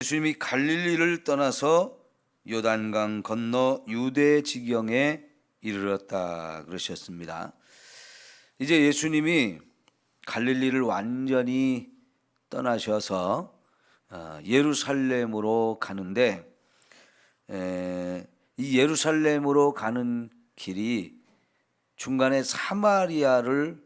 예수님이 갈릴리를 떠나서 요단강 건너 유대 지경에 이르렀다 그러셨습니다. 이제 예수님이 갈릴리를 완전히 떠나셔서 어, 예루살렘으로 가는데 에, 이 예루살렘으로 가는 길이 중간에 사마리아를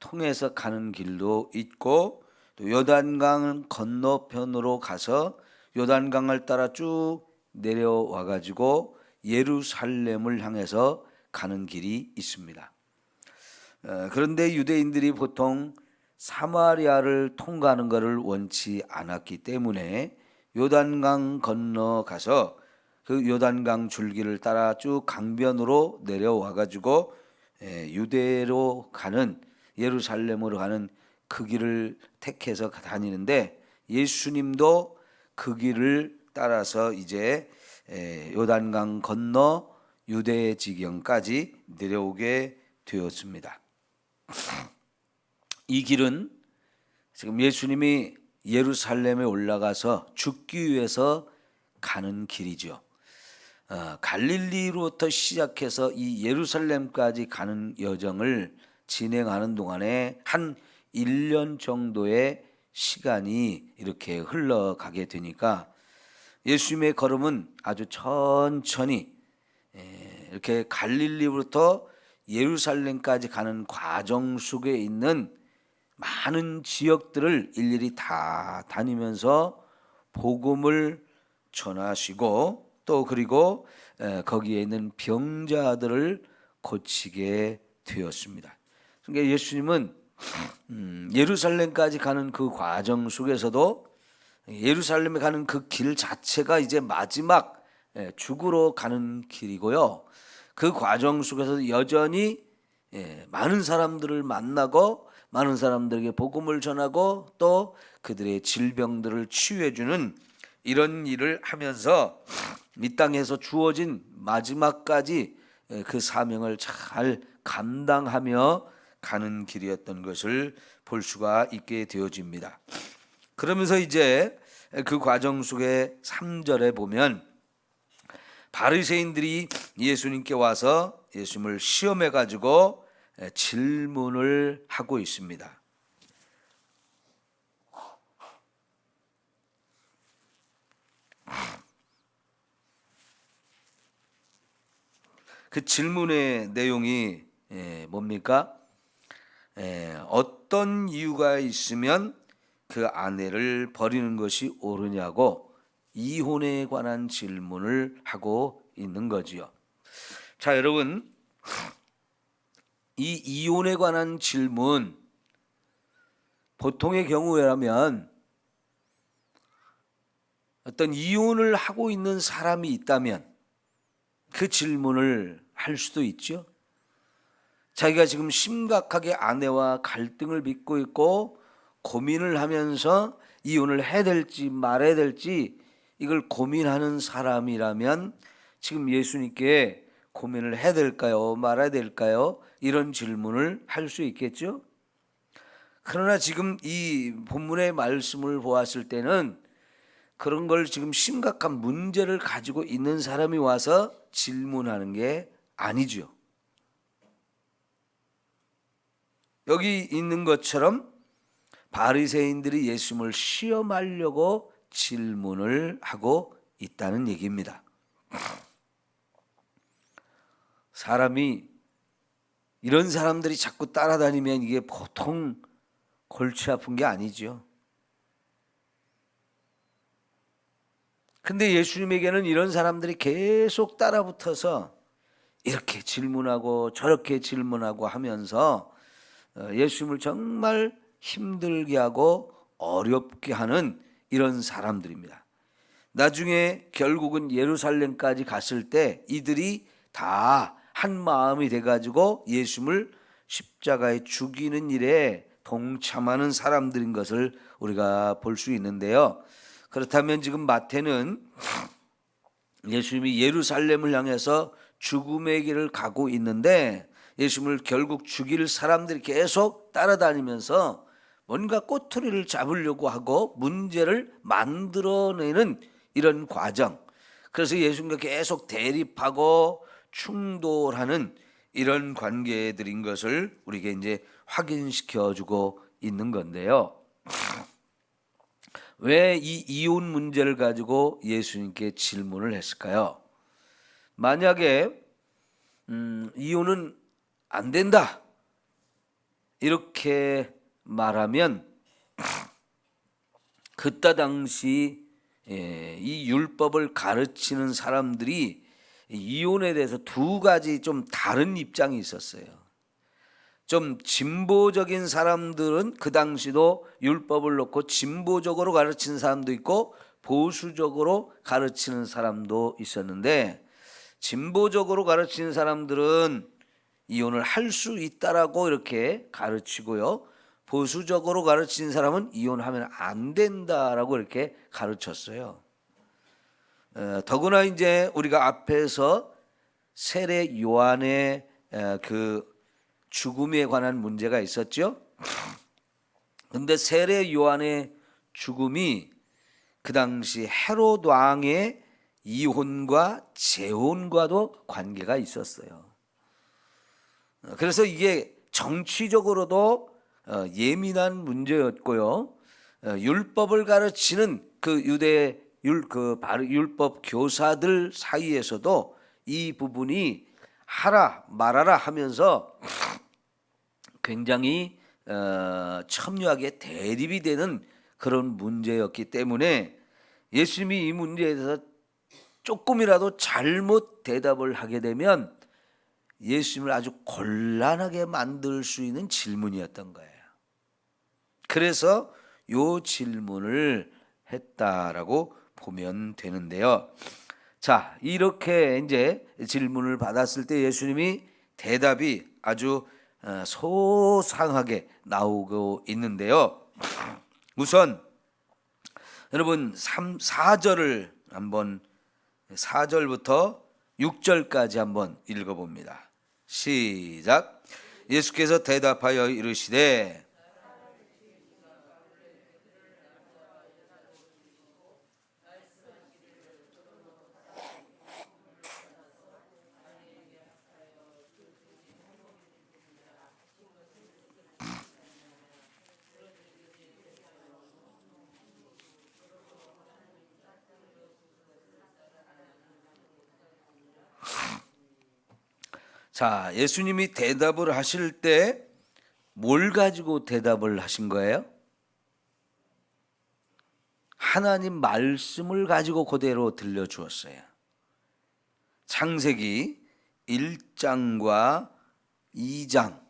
통해서 가는 길도 있고 또 요단강 건너편으로 가서 요단강을 따라 쭉 내려와 가지고 예루살렘을 향해서 가는 길이 있습니다. 어, 그런데 유대인들이 보통 사마리아를 통과하는 것을 원치 않았기 때문에 요단강 건너가서 그 요단강 줄기를 따라 쭉 강변으로 내려와 가지고 예, 유대로 가는 예루살렘으로 가는 그 길을 택해서 다니는데 예수님도 그 길을 따라서 이제 에, 요단강 건너 유대 지경까지 내려오게 되었습니다. 이 길은 지금 예수님이 예루살렘에 올라가서 죽기 위해서 가는 길이죠. 어, 갈릴리로부터 시작해서 이 예루살렘까지 가는 여정을 진행하는 동안에 한 1년 정도의 시간이 이렇게 흘러가게 되니까 예수님의 걸음은 아주 천천히 에, 이렇게 갈릴리부터 예루살렘까지 가는 과정 속에 있는 많은 지역들을 일일이 다 다니면서 복음을 전하시고 또 그리고 에, 거기에 있는 병자들을 고치게 되었습니다. 그러니까 예수님은 음, 예루살렘까지 가는 그 과정 속에서도 예루살렘에 가는 그 길 자체가 이제 마지막 예, 죽으러 가는 길이고요. 그 과정 속에서 여전히 예, 많은 사람들을 만나고 많은 사람들에게 복음을 전하고 또 그들의 질병들을 치유해 주는 이런 일을 하면서 이 땅에서 주어진 마지막까지 예, 그 사명을 잘 감당하며 가는 길이었던 것을 볼 수가 있게 되어집니다. 그러면서 이제 그 과정 속에 3절에 보면 바리새인들이 예수님께 와서 예수님을 시험해 가지고 질문을 하고 있습니다. 그 질문의 내용이 예, 뭡니까? 예, 어떤 이유가 있으면 그 아내를 버리는 것이 옳으냐고 이혼에 관한 질문을 하고 있는 거지요. 자, 여러분, 이 이혼에 관한 질문 보통의 경우라면 어떤 이혼을 하고 있는 사람이 있다면 그 질문을 할 수도 있죠. 자기가 지금 심각하게 아내와 갈등을 빚고 있고 고민을 하면서 이혼을 해야 될지 말아야 될지 이걸 고민하는 사람이라면 지금 예수님께 고민을 해야 될까요? 말아야 될까요? 이런 질문을 할 수 있겠죠. 그러나 지금 이 본문의 말씀을 보았을 때는 그런 걸 지금 심각한 문제를 가지고 있는 사람이 와서 질문하는 게 아니죠. 여기 있는 것처럼 바리새인들이 예수님을 시험하려고 질문을 하고 있다는 얘기입니다. 사람이 이런 사람들이 자꾸 따라다니면 이게 보통 골치 아픈 게 아니죠. 근데 예수님에게는 이런 사람들이 계속 따라붙어서 이렇게 질문하고 저렇게 질문하고 하면서 어, 예수님을 정말 힘들게 하고 어렵게 하는 이런 사람들입니다. 나중에 결국은 예루살렘까지 갔을 때 이들이 다 한 마음이 돼가지고 예수님을 십자가에 죽이는 일에 동참하는 사람들인 것을 우리가 볼 수 있는데요. 그렇다면 지금 마태는 예수님이 예루살렘을 향해서 죽음의 길을 가고 있는데 예수님을 결국 죽일 사람들이 계속 따라다니면서 뭔가 꼬투리를 잡으려고 하고 문제를 만들어내는 이런 과정. 그래서 예수님과 계속 대립하고 충돌하는 이런 관계들인 것을 우리에게 이제 확인시켜 주고 있는 건데요. 왜 이 이혼 문제를 가지고 예수님께 질문을 했을까요? 만약에 음, 이혼은 안 된다 이렇게 말하면 그때 당시 예, 이 율법을 가르치는 사람들이 이혼에 대해서 두 가지 좀 다른 입장이 있었어요. 좀 진보적인 사람들은 그 당시도 율법을 놓고 진보적으로 가르치는 사람도 있고 보수적으로 가르치는 사람도 있었는데 진보적으로 가르치는 사람들은 이혼을 할 수 있다라고 이렇게 가르치고요. 보수적으로 가르치는 사람은 이혼하면 안 된다라고 이렇게 가르쳤어요. 어, 더구나 이제 우리가 앞에서 세례 요한의 어, 그 죽음에 관한 문제가 있었죠. 근데 세례 요한의 죽음이 그 당시 헤롯 왕의 이혼과 재혼과도 관계가 있었어요. 어, 그래서 이게 정치적으로도 어, 예민한 문제였고요. 어, 율법을 가르치는 그 유대 율, 그 율법 교사들 사이에서도 이 부분이 하라 말아라 하면서 굉장히 어, 첨예하게 대립이 되는 그런 문제였기 때문에 예수님이 이 문제에 대해서 조금이라도 잘못 대답을 하게 되면 예수님을 아주 곤란하게 만들 수 있는 질문이었던 거예요. 그래서 요 질문을 했다라고 보면 되는데요. 자, 이렇게 이제 질문을 받았을 때 예수님이 대답이 아주 어, 소상하게 나오고 있는데요. 우선 여러분 3, 4절을 한번 4절부터 6절까지 한번 읽어 봅니다. 시작. 예수께서 대답하여 이르시되 자, 예수님이 대답을 하실 때 뭘 가지고 대답을 하신 거예요? 하나님 말씀을 가지고 그대로 들려 주었어요. 창세기 1장과 2장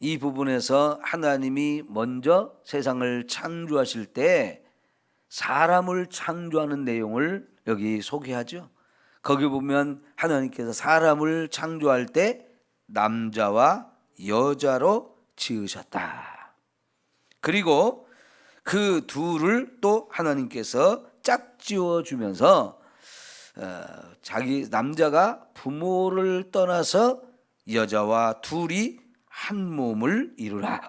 이 부분에서 하나님이 먼저 세상을 창조하실 때 사람을 창조하는 내용을 여기 소개하죠. 거기 보면 하나님께서 사람을 창조할 때 남자와 여자로 지으셨다. 그리고 그 둘을 또 하나님께서 짝지어 주면서 어, 자기 남자가 부모를 떠나서 여자와 둘이 한 몸을 이루라.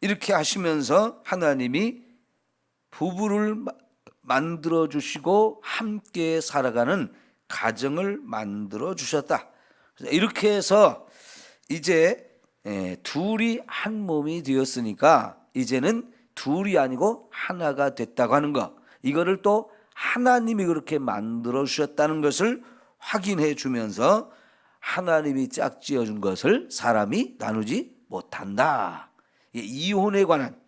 이렇게 하시면서 하나님이 부부를 마- 만들어 주시고 함께 살아가는 가정을 만들어 주셨다. 이렇게 해서 이제 에, 둘이 한 몸이 되었으니까 이제는 둘이 아니고 하나가 됐다고 하는 거. 이거를 또 하나님이 그렇게 만들어 주셨다는 것을 확인해 주면서 하나님이 짝지어 준 것을 사람이 나누지 못한다. 이 이혼에 관한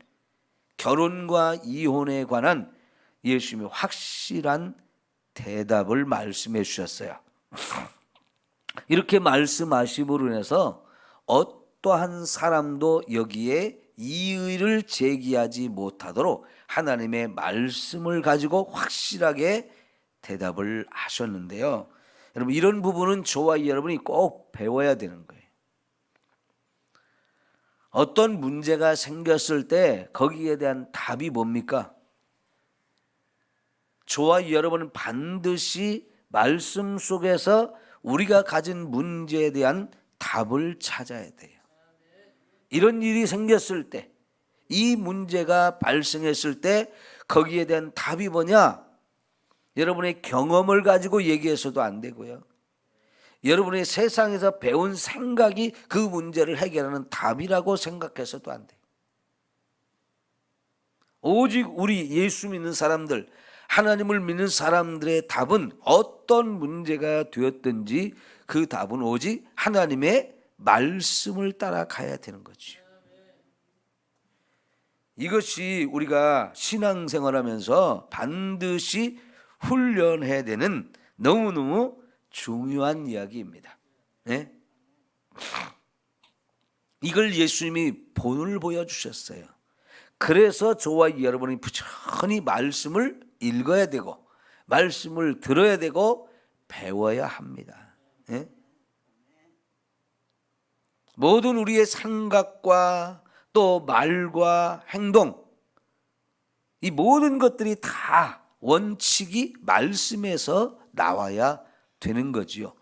결혼과 이혼에 관한 예수님의 확실한 대답을 말씀해 주셨어요. 이렇게 말씀하심으로 인해서 어떠한 사람도 여기에 이의를 제기하지 못하도록 하나님의 말씀을 가지고 확실하게 대답을 하셨는데요. 여러분 이런 부분은 저와 여러분이 꼭 배워야 되는 거예요. 어떤 문제가 생겼을 때 거기에 대한 답이 뭡니까? 저와 여러분은 반드시 말씀 속에서 우리가 가진 문제에 대한 답을 찾아야 돼요. 이런 일이 생겼을 때 이 문제가 발생했을 때 거기에 대한 답이 뭐냐? 여러분의 경험을 가지고 얘기해서도 안 되고요. 여러분의 세상에서 배운 생각이 그 문제를 해결하는 답이라고 생각해서도 안 돼. 오직 우리 예수 믿는 사람들, 하나님을 믿는 사람들의 답은 어떤 문제가 되었든지 그 답은 오직 하나님의 말씀을 따라가야 되는 거죠. 이것이 우리가 신앙생활 하면서 반드시 훈련해야 되는 너무너무 중요한 이야기입니다. 네? 이걸 예수님이 본을 보여주셨어요. 그래서 저와 여러분이 부지런히 말씀을 읽어야 되고 말씀을 들어야 되고 배워야 합니다. 예? 모든 우리의 생각과 또 말과 행동 이 모든 것들이 다 원칙이 말씀에서 나와야 되는 거지요.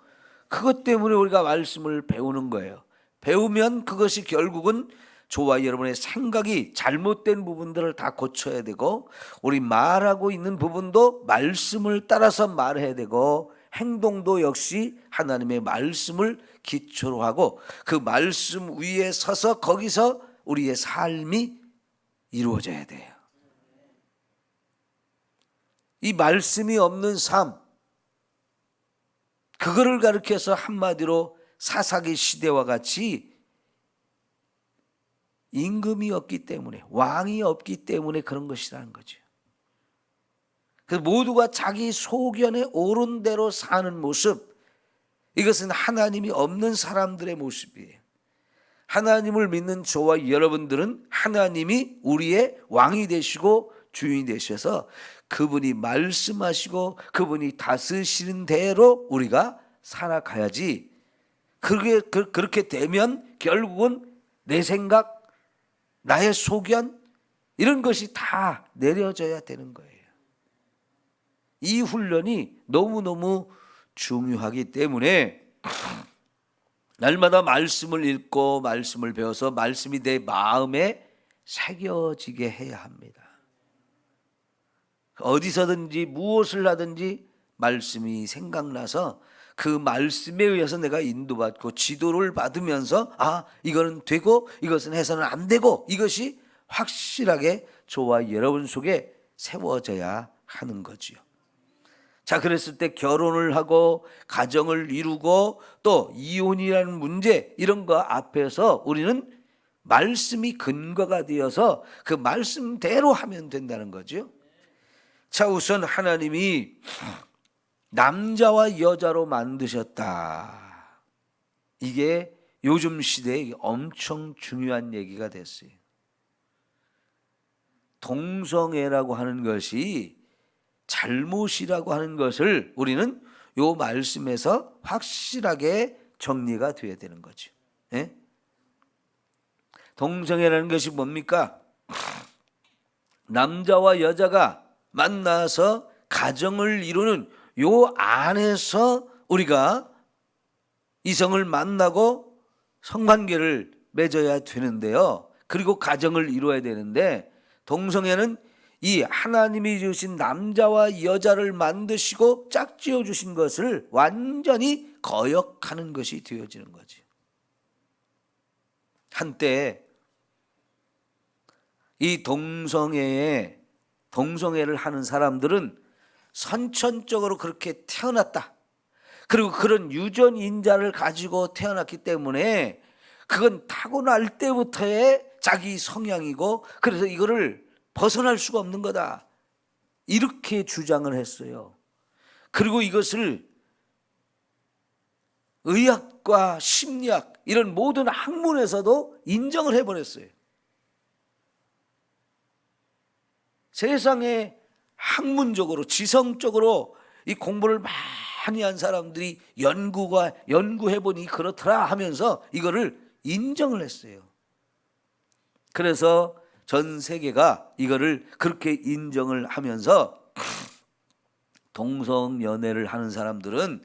그것 때문에 우리가 말씀을 배우는 거예요. 배우면 그것이 결국은 저와 여러분의 생각이 잘못된 부분들을 다 고쳐야 되고 우리 말하고 있는 부분도 말씀을 따라서 말해야 되고 행동도 역시 하나님의 말씀을 기초로 하고 그 말씀 위에 서서 거기서 우리의 삶이 이루어져야 돼요. 이 말씀이 없는 삶, 그거를 가르쳐서 한마디로 사사기 시대와 같이 임금이 없기 때문에 왕이 없기 때문에 그런 것이라는 거죠. 그 모두가 자기 소견에 옳은 대로 사는 모습 이것은 하나님이 없는 사람들의 모습이에요. 하나님을 믿는 저와 여러분들은 하나님이 우리의 왕이 되시고 주인이 되셔서 그분이 말씀하시고 그분이 다스시는 대로 우리가 살아가야지. 그렇게 그렇게 되면 결국은 내 생각, 나의 소견 이런 것이 다 내려져야 되는 거예요. 이 훈련이 너무너무 중요하기 때문에 날마다 말씀을 읽고 말씀을 배워서 말씀이 내 마음에 새겨지게 해야 합니다. 어디서든지 무엇을 하든지 말씀이 생각나서 그 말씀에 의해서 내가 인도받고 지도를 받으면서 아, 이거는 되고 이것은 해서는 안 되고 이것이 확실하게 저와 여러분 속에 세워져야 하는 거지요. 자, 그랬을 때 결혼을 하고 가정을 이루고 또 이혼이라는 문제 이런 거 앞에서 우리는 말씀이 근거가 되어서 그 말씀대로 하면 된다는 거죠. 자, 우선 하나님이 남자와 여자로 만드셨다. 이게 요즘 시대에 엄청 중요한 얘기가 됐어요. 동성애라고 하는 것이 잘못이라고 하는 것을 우리는 요 말씀에서 확실하게 정리가 돼야 되는 거죠. 예? 동성애라는 것이 뭡니까? 남자와 여자가 만나서 가정을 이루는 요 안에서 우리가 이성을 만나고 성관계를 맺어야 되는데요. 그리고 가정을 이루어야 되는데 동성애는 이 하나님이 주신 남자와 여자를 만드시고 짝지어 주신 것을 완전히 거역하는 것이 되어지는 거지. 한때 이 동성애에 동성애를 하는 사람들은 선천적으로 그렇게 태어났다. 그리고 그런 유전 인자를 가지고 태어났기 때문에 그건 타고날 때부터의 자기 성향이고 그래서 이거를 벗어날 수가 없는 거다. 이렇게 주장을 했어요. 그리고 이것을 의학과 심리학 이런 모든 학문에서도 인정을 해버렸어요. 세상에 학문적으로 지성적으로 이 공부를 많이 한 사람들이 연구가 연구해 보니 그렇더라 하면서 이거를 인정을 했어요. 그래서 전 세계가 이거를 그렇게 인정을 하면서 동성 연애를 하는 사람들은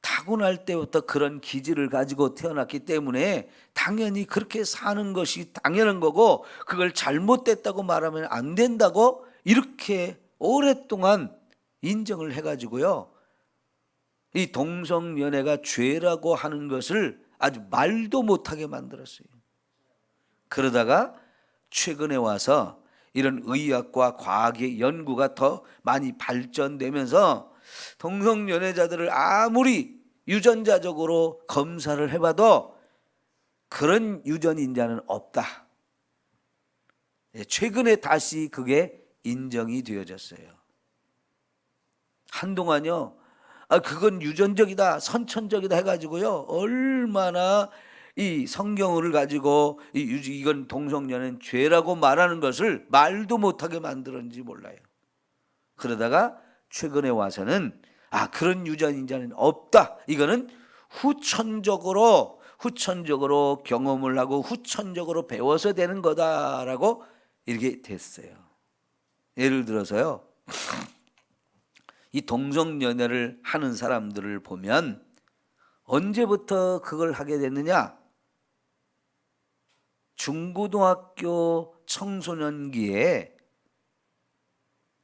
타고날 때부터 그런 기질을 가지고 태어났기 때문에 당연히 그렇게 사는 것이 당연한 거고 그걸 잘못됐다고 말하면 안 된다고 이렇게 오랫동안 인정을 해가지고요. 이 동성연애가 죄라고 하는 것을 아주 말도 못하게 만들었어요. 그러다가 최근에 와서 이런 의학과 과학의 연구가 더 많이 발전되면서 동성연애자들을 아무리 유전자적으로 검사를 해봐도 그런 유전인자는 없다. 예, 최근에 다시 그게 인정이 되어졌어요. 한동안요, 아, 그건 유전적이다, 선천적이다 해가지고요, 얼마나 이 성경을 가지고 이 유- 이건 동성연애는 죄라고 말하는 것을 말도 못하게 만들었는지 몰라요. 그러다가 최근에 와서는 아 그런 유전인자는 없다. 이거는 후천적으로 후천적으로 경험을 하고 후천적으로 배워서 되는 거다라고 이렇게 됐어요. 예를 들어서요. 이 동성 연애를 하는 사람들을 보면 언제부터 그걸 하게 됐느냐? 중고등학교 청소년기에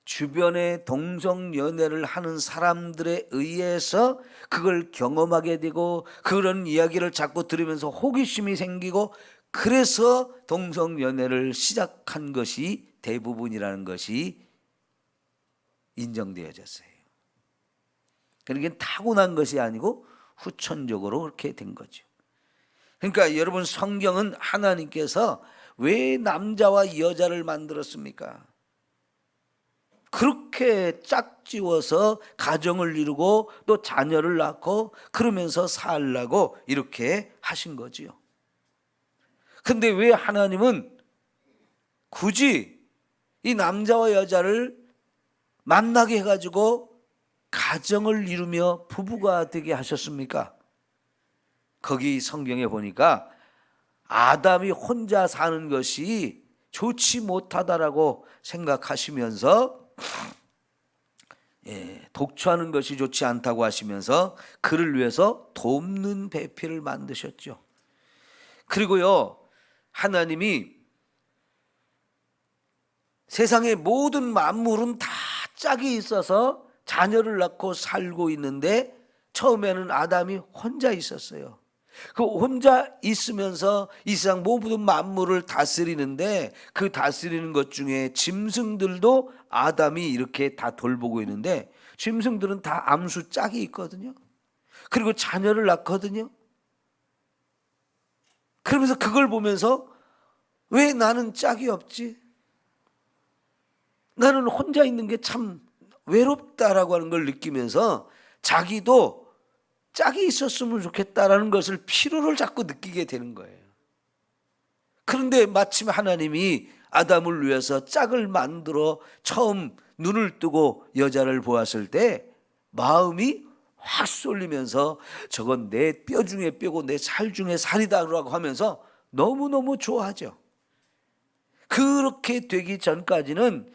주변에 동성 연애를 하는 사람들에 의해서 그걸 경험하게 되고 그런 이야기를 자꾸 들으면서 호기심이 생기고 그래서 동성 연애를 시작한 것이 대부분이라는 것이 인정되어졌어요. 그러니까 타고난 것이 아니고 후천적으로 그렇게 된 거죠. 그러니까 여러분 성경은 하나님께서 왜 남자와 여자를 만들었습니까? 그렇게 짝지워서 가정을 이루고 또 자녀를 낳고 그러면서 살라고 이렇게 하신 거지요. 근데 왜 하나님은 굳이 이 남자와 여자를 만나게 해가지고 가정을 이루며 부부가 되게 하셨습니까? 거기 성경에 보니까 아담이 혼자 사는 것이 좋지 못하다라고 생각하시면서 예, 독초하는 것이 좋지 않다고 하시면서 그를 위해서 돕는 배필을 만드셨죠. 그리고요, 하나님이 세상의 모든 만물은 다 짝이 있어서 자녀를 낳고 살고 있는데 처음에는 아담이 혼자 있었어요. 그 혼자 있으면서 이 세상 모든 만물을 다스리는데 그 다스리는 것 중에 짐승들도 아담이 이렇게 다 돌보고 있는데 짐승들은 다 암수 짝이 있거든요. 그리고 자녀를 낳거든요. 그러면서 그걸 보면서 왜 나는 짝이 없지? 나는 혼자 있는 게 참 외롭다라고 하는 걸 느끼면서 자기도 짝이 있었으면 좋겠다라는 것을 필요를 자꾸 느끼게 되는 거예요. 그런데 마침 하나님이 아담을 위해서 짝을 만들어 처음 눈을 뜨고 여자를 보았을 때 마음이 확 쏠리면서 저건 내 뼈 중에 뼈고 내 살 중에 살이다라고 하면서 너무너무 좋아하죠. 그렇게 되기 전까지는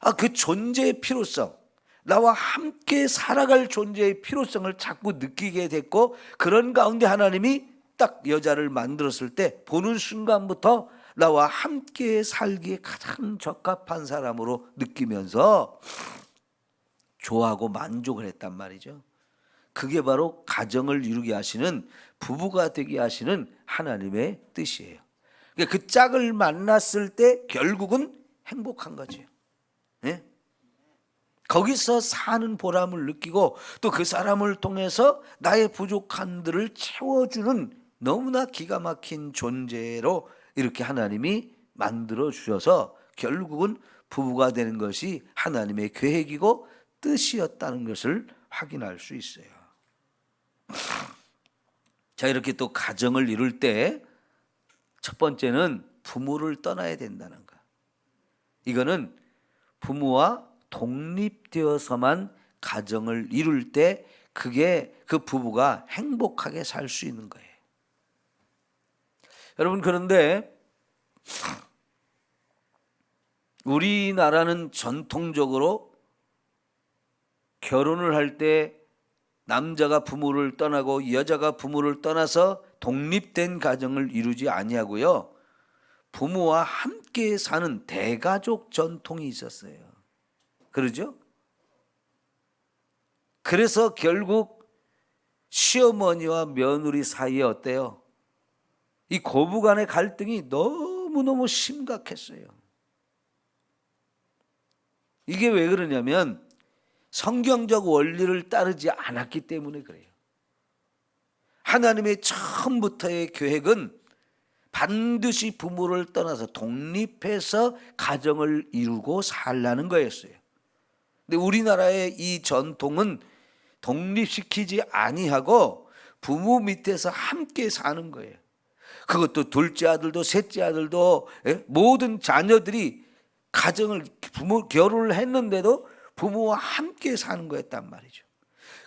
아, 그 존재의 필요성, 나와 함께 살아갈 존재의 필요성을 자꾸 느끼게 됐고 그런 가운데 하나님이 딱 여자를 만들었을 때 보는 순간부터 나와 함께 살기에 가장 적합한 사람으로 느끼면서 좋아하고 만족을 했단 말이죠. 그게 바로 가정을 이루게 하시는 부부가 되게 하시는 하나님의 뜻이에요. 그러니까 그 짝을 만났을 때 결국은 행복한 거죠. 예? 거기서 사는 보람을 느끼고 또 그 사람을 통해서 나의 부족한들을 채워주는 너무나 기가 막힌 존재로 이렇게 하나님이 만들어 주셔서 결국은 부부가 되는 것이 하나님의 계획이고 뜻이었다는 것을 확인할 수 있어요. 자, 이렇게 또 가정을 이룰 때 첫 번째는 부모를 떠나야 된다는 거. 이거는 부모와 독립되어서만 가정을 이룰 때 그게 그 부부가 행복하게 살 수 있는 거예요. 여러분 그런데 우리나라는 전통적으로 결혼을 할 때 남자가 부모를 떠나고 여자가 부모를 떠나서 독립된 가정을 이루지 아니하고요. 부모와 함께 사는 대가족 전통이 있었어요. 그러죠? 그래서 결국 시어머니와 며느리 사이에 어때요? 이 고부 간의 갈등이 너무너무 심각했어요. 이게 왜 그러냐면 성경적 원리를 따르지 않았기 때문에 그래요. 하나님의 처음부터의 계획은 반드시 부모를 떠나서 독립해서 가정을 이루고 살라는 거였어요. 근데 우리나라의 이 전통은 독립시키지 아니하고 부모 밑에서 함께 사는 거예요. 그것도 둘째 아들도 셋째 아들도 예? 모든 자녀들이 가정을 부모 결혼을 했는데도 부모와 함께 사는 거였단 말이죠.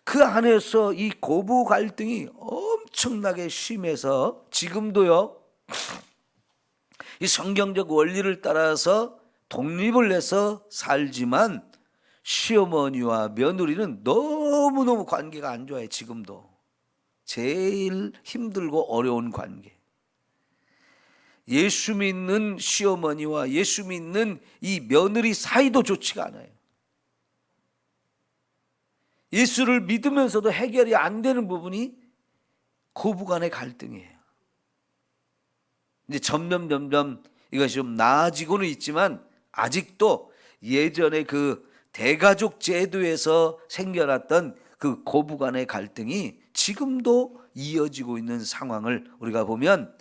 그 안에서 이 고부 갈등이 엄청나게 심해서 지금도요. 이 성경적 원리를 따라서 독립을 해서 살지만 시어머니와 며느리는 너무너무 관계가 안 좋아요. 지금도. 제일 힘들고 어려운 관계. 예수 믿는 시어머니와 예수 믿는 이 며느리 사이도 좋지가 않아요. 예수를 믿으면서도 해결이 안 되는 부분이 고부간의 갈등이에요. 이제 점점 점점 이것이 좀 나아지고는 있지만 아직도 예전에 그 대가족 제도에서 생겨났던 그 고부 간의 갈등이 지금도 이어지고 있는 상황을 우리가 보면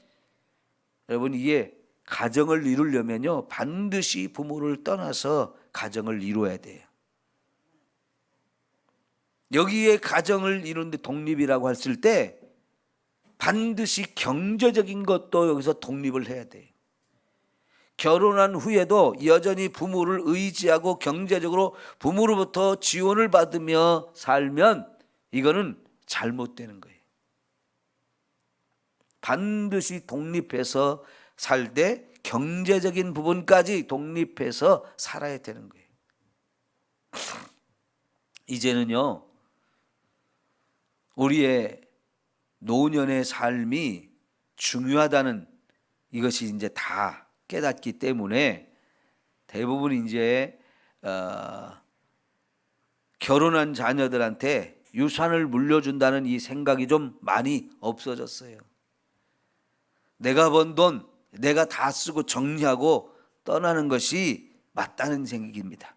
여러분 이게 가정을 이루려면요 반드시 부모를 떠나서 가정을 이루어야 돼요. 여기에 가정을 이루는데 독립이라고 했을 때 반드시 경제적인 것도 여기서 독립을 해야 돼요. 결혼한 후에도 여전히 부모를 의지하고 경제적으로 부모로부터 지원을 받으며 살면 이거는 잘못되는 거예요. 반드시 독립해서 살되 경제적인 부분까지 독립해서 살아야 되는 거예요. 이제는요, 우리의 노년의 삶이 중요하다는 이것이 이제 다 깨닫기 때문에 대부분 이제 어, 결혼한 자녀들한테 유산을 물려준다는 이 생각이 좀 많이 없어졌어요. 내가 번 돈 내가 다 쓰고 정리하고 떠나는 것이 맞다는 생각입니다.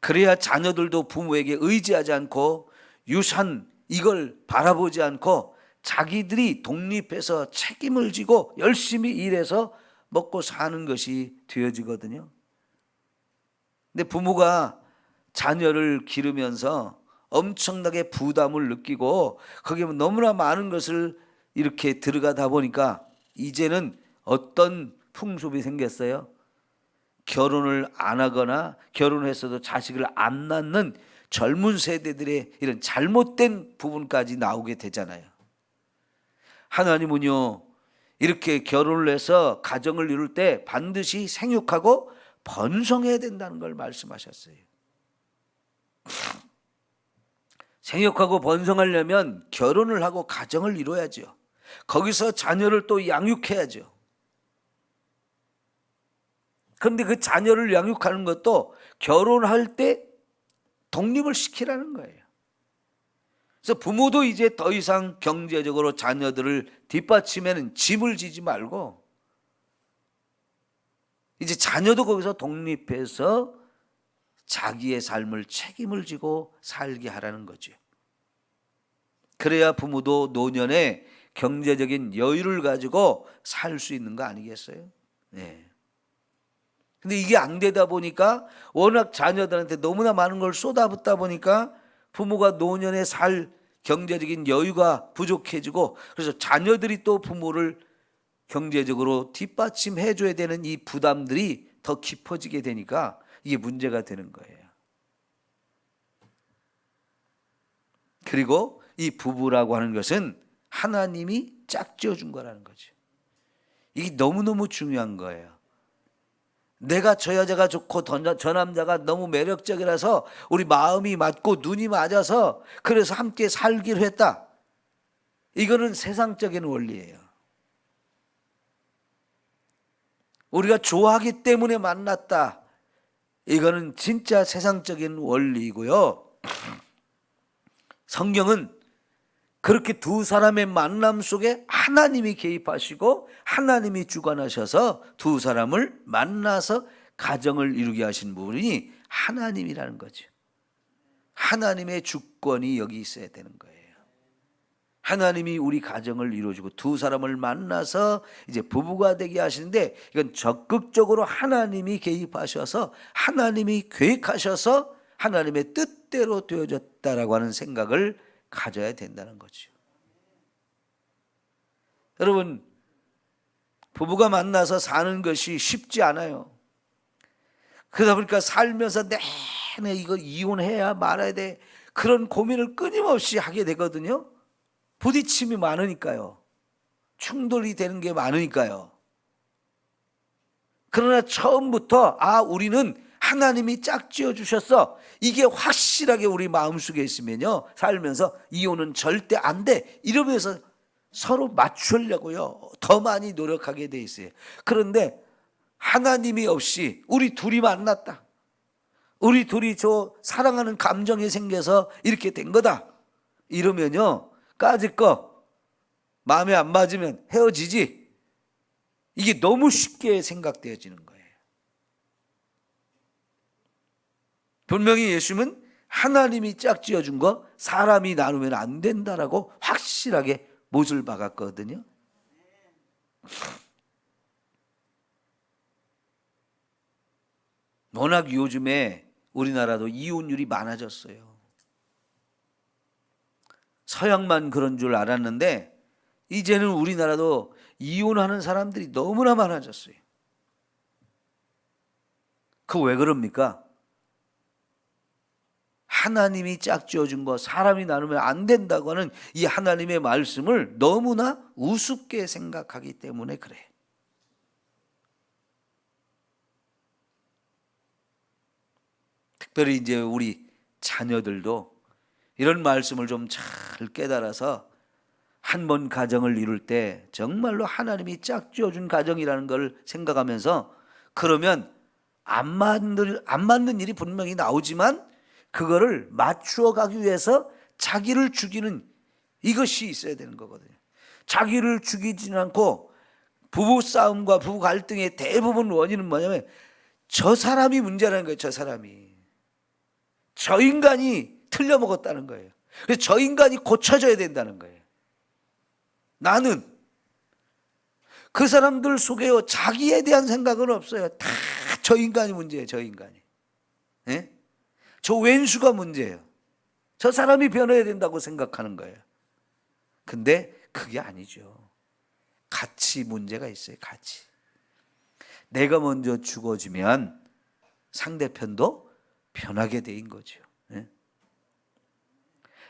그래야 자녀들도 부모에게 의지하지 않고 유산 이걸 바라보지 않고 자기들이 독립해서 책임을 지고 열심히 일해서 먹고 사는 것이 되어지거든요. 근데 부모가 자녀를 기르면서 엄청나게 부담을 느끼고 거기에 너무나 많은 것을 이렇게 들어가다 보니까 이제는 어떤 풍습이 생겼어요. 결혼을 안 하거나 결혼했어도 자식을 안 낳는 젊은 세대들의 이런 잘못된 부분까지 나오게 되잖아요. 하나님은요, 이렇게 결혼을 해서 가정을 이룰 때 반드시 생육하고 번성해야 된다는 걸 말씀하셨어요. 생육하고 번성하려면 결혼을 하고 가정을 이뤄야죠. 거기서 자녀를 또 양육해야죠. 그런데 그 자녀를 양육하는 것도 결혼할 때 독립을 시키라는 거예요. 그래서 부모도 이제 더 이상 경제적으로 자녀들을 뒷받침에는 짐을 지지 말고 이제 자녀도 거기서 독립해서 자기의 삶을 책임을 지고 살게 하라는 거죠. 그래야 부모도 노년에 경제적인 여유를 가지고 살 수 있는 거 아니겠어요? 네. 근데 이게 안 되다 보니까 워낙 자녀들한테 너무나 많은 걸 쏟아붓다 보니까 부모가 노년에 살 경제적인 여유가 부족해지고 그래서 자녀들이 또 부모를 경제적으로 뒷받침해 줘야 되는 이 부담들이 더 깊어지게 되니까 이게 문제가 되는 거예요. 그리고 이 부부라고 하는 것은 하나님이 짝지어 준 거라는 거죠. 이게 너무너무 중요한 거예요. 내가 저 여자가 좋고 더- 저 남자가 너무 매력적이라서 우리 마음이 맞고 눈이 맞아서 그래서 함께 살기로 했다. 이거는 세상적인 원리예요. 우리가 좋아하기 때문에 만났다. 이거는 진짜 세상적인 원리이고요. 성경은 그렇게 두 사람의 만남 속에 하나님이 개입하시고 하나님이 주관하셔서 두 사람을 만나서 가정을 이루게 하신 분이 하나님이라는 거죠. 하나님의 주권이 여기 있어야 되는 거예요. 하나님이 우리 가정을 이루어주고 두 사람을 만나서 이제 부부가 되게 하시는데 이건 적극적으로 하나님이 개입하셔서 하나님이 계획하셔서 하나님의 뜻대로 되어졌다라고 하는 생각을 가져야 된다는 거죠. 여러분 부부가 만나서 사는 것이 쉽지 않아요. 그러다 보니까 살면서 내내 이거 이혼해야 말아야 돼 그런 고민을 끊임없이 하게 되거든요. 부딪힘이 많으니까요. 충돌이 되는 게 많으니까요. 그러나 처음부터 아 우리는 하나님이 짝지어 주셨어. 이게 확실하게 우리 마음속에 있으면요. 살면서 이혼은 절대 안 돼. 이러면서 서로 맞추려고요. 더 많이 노력하게 돼 있어요. 그런데 하나님이 없이 우리 둘이 만났다. 우리 둘이 저 사랑하는 감정이 생겨서 이렇게 된 거다. 이러면요. 까짓 거 마음에 안 맞으면 헤어지지. 이게 너무 쉽게 생각되어지는 거예요. 분명히 예수님은 하나님이 짝지어 준 거 사람이 나누면 안 된다라고 확실하게 못을 박았거든요. 워낙 요즘에 우리나라도 이혼율이 많아졌어요. 서양만 그런 줄 알았는데 이제는 우리나라도 이혼하는 사람들이 너무나 많아졌어요. 그 왜 그럽니까? 하나님이 짝지어 준 거 사람이 나누면 안 된다고 하는 이 하나님의 말씀을 너무나 우습게 생각하기 때문에 그래. 특별히 이제 우리 자녀들도 이런 말씀을 좀 잘 깨달아서 한 번 가정을 이룰 때 정말로 하나님이 짝지어 준 가정이라는 걸 생각하면서 그러면 안 맞는 안 맞는 일이 분명히 나오지만 그거를 맞추어 가기 위해서 자기를 죽이는 이것이 있어야 되는 거거든요. 자기를 죽이지는 않고 부부 싸움과 부부 갈등의 대부분 원인은 뭐냐면 저 사람이 문제라는 거예요. 저 사람이 저 인간이 틀려 먹었다는 거예요. 그래서 저 인간이 고쳐져야 된다는 거예요. 나는 그 사람들 속에요 자기에 대한 생각은 없어요. 다 저 인간이 문제예요. 저 인간이. 예? 저 왼수가 문제예요. 저 사람이 변해야 된다고 생각하는 거예요. 근데 그게 아니죠. 같이 문제가 있어요. 같이. 내가 먼저 죽어지면 상대편도 변하게 돼인 거죠. 예?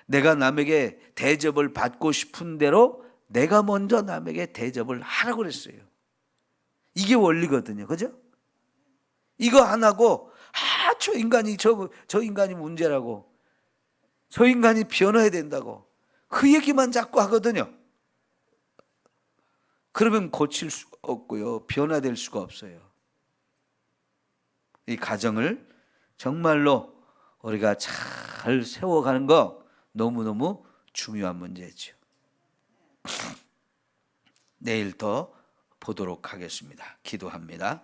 내가 남에게 대접을 받고 싶은 대로 내가 먼저 남에게 대접을 하라고 그랬어요. 이게 원리거든요. 그죠? 이거 안 하고 아, 저 인간이 저, 저 인간이 문제라고. 저 인간이 변해야 된다고. 그 얘기만 자꾸 하거든요. 그러면 고칠 수가 없고요. 변화될 수가 없어요. 이 가정을 정말로 우리가 잘 세워가는 거 너무너무 중요한 문제죠. 내일 더 보도록 하겠습니다. 기도합니다.